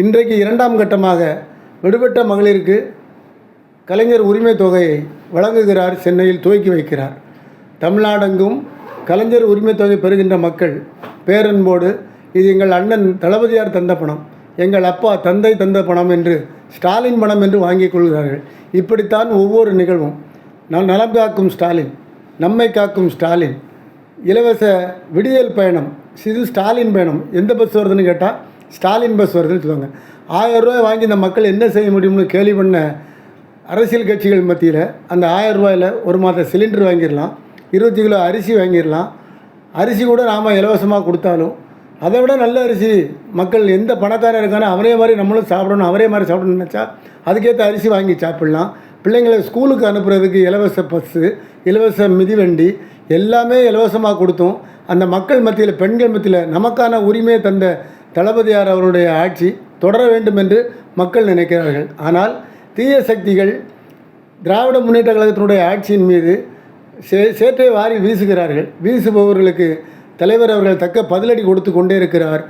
இன்றைக்கு இரண்டாம் கட்டமாக விடுபட்ட மகளிருக்கு கலைஞர் உரிமை தொகையை வழங்குகிறார் சென்னையில் துவக்கி வைக்கிறார். தமிழ்நாடெங்கும் கலைஞர் உரிமை தொகை பெறுகின்ற மக்கள் பேரன்போடு இது எங்கள் அண்ணன் தளபதியார் தந்த பணம் எங்கள் அப்பா தந்தை தந்த பணம் என்று ஸ்டாலின் பணம் என்று வாங்கிக் கொள்கிறார்கள். இப்படித்தான் ஒவ்வொரு நிகழ்வும். நான் நலம் காக்கும் ஸ்டாலின் நம்மை காக்கும் ஸ்டாலின் இலவச விடியல் பயணம் சிறு ஸ்டாலின் பயணம் எந்த பஸ் வருதுன்னு கேட்டால் ஸ்டாலின் பஸ் வருதுன்னு சொல்லுவாங்க ஆயிரம் ரூபாய் வாங்கி இந்த மக்கள் என்ன செய்ய முடியும்னு கேள்வி பண்ண அரசியல் கட்சிகள் மத்தியில் அந்த ஆயிரம் ரூபாயில் ஒரு மாத சிலிண்டர் வாங்கிடலாம் இருபத்தி கிலோ அரிசி வாங்கிடலாம். அரிசி கூட நாம் இலவசமாக கொடுத்தாலும் அதை விட நல்ல அரிசி மக்கள் எந்த பணக்காரன் இருக்கானோ அவரே மாதிரி நம்மளும் சாப்பிடணும் அவரே மாதிரி சாப்பிடணும்னு நினச்சா அதுக்கேற்ற அரிசி வாங்கி சாப்பிட்லாம். பிள்ளைங்களை ஸ்கூலுக்கு அனுப்புறதுக்கு இலவச பஸ்ஸு இலவச மிதிவண்டி எல்லாமே இலவசமாக கொடுத்தோம். அந்த மக்கள் மத்தியில் பெண்கள் மத்தியில் நமக்கான உரிமையை தந்த தளபதியார் அவருடைய ஆட்சி தொடர வேண்டும் என்று மக்கள் நினைக்கிறார்கள். ஆனால் தீய சக்திகள் திராவிட முன்னேற்ற கழகத்தினுடைய ஆட்சியின் மீது சே சேற்றை வாரி வீசுகிறார்கள். வீசுபவர்களுக்கு தலைவர் அவர்கள் தக்க பதிலடி கொடுத்து கொண்டே இருக்கிறார்.